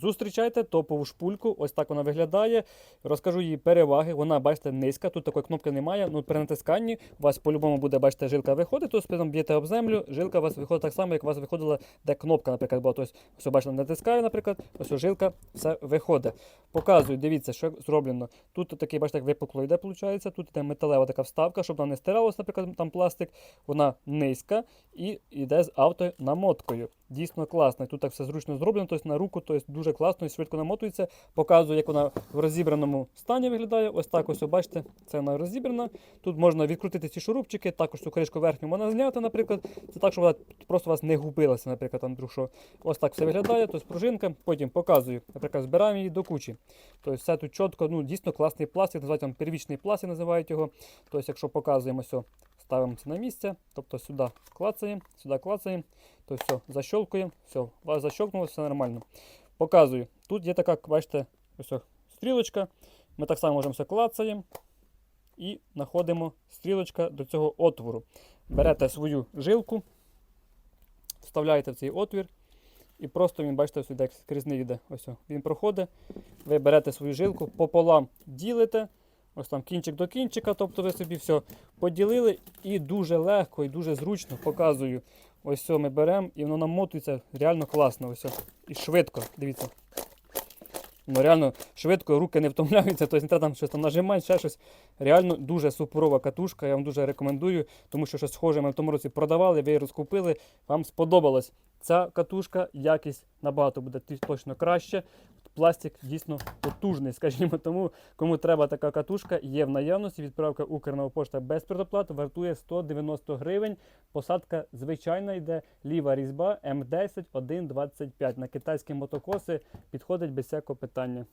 Зустрічайте топову шпульку. Ось так вона виглядає. Розкажу її переваги. Вона, бачите, низька. Тут такої кнопки немає. Ну, при натисканні у вас по-любому буде, бачите, жилка виходить. Ви там б'єте об землю, жилка у вас виходить так само, як у вас виходила, де кнопка, наприклад, була. Тобто, ось, бачите, натискаю, наприклад, ось жилка, все виходить. Показую, дивіться, що зроблено. Тут такий, бачите, як випукло йде, виходить. Тут йде металева така вставка, щоб вона не стиралась, наприклад, там пластик. Вона низька і йде з автонамоткою. Дійсно класно. Тут так все зручно зроблено, тобто на руку, тобто дуже класно і швидко намотується. Показую, як вона в розібраному стані виглядає. Ось так ось, бачите, це вона розібрана. Тут можна відкрутити ці шурупчики, також цю кришку верхню можна зняти, наприклад. Це так, щоб вона просто вас не губилася, наприклад, вдруг що. Ось так все виглядає, тобто пружинка. Потім показую, наприклад, збираємо її до кучі. Тобто все тут чітко, ну дійсно класний пластик, називають там первічний пластик, називають його. Тобто, якщо показуємо все, ставимо це на місце, тобто сюди клацаємо, сюди клацаємо, то все, защелкуємо, все, у вас защелкнулося, все нормально. Показую. Тут є така, бачите, ось стрілочка. Ми так само можемо все клацаємо і знаходимо стрілочка до цього отвору. Берете свою жилку, вставляєте в цей отвір. І просто він, бачите, ось як скрізний йде. Ось він проходить. Ви берете свою жилку, пополам ділите. Ось там кінчик до кінчика, тобто ви собі все поділили і дуже легко і дуже зручно показую. Ось все ми беремо і воно намотується реально класно. Ось о. і швидко. Дивіться. Ну реально швидко, руки не втомляються, тобто не треба там щось там нажимати, ще щось. Реально дуже суперова катушка, я вам дуже рекомендую, тому що щось схоже ми в тому році продавали, ви її розкупили, вам сподобалось. Ця катушка, якість набагато буде точно краще. Пластик дійсно потужний, скажімо, тому кому треба така катушка, є в наявності. Відправка укрного пошта без предоплати, вартує 190 гривень. Посадка звичайна йде, ліва різьба М10 125. На китайські мотокоси підходить без всякого питання.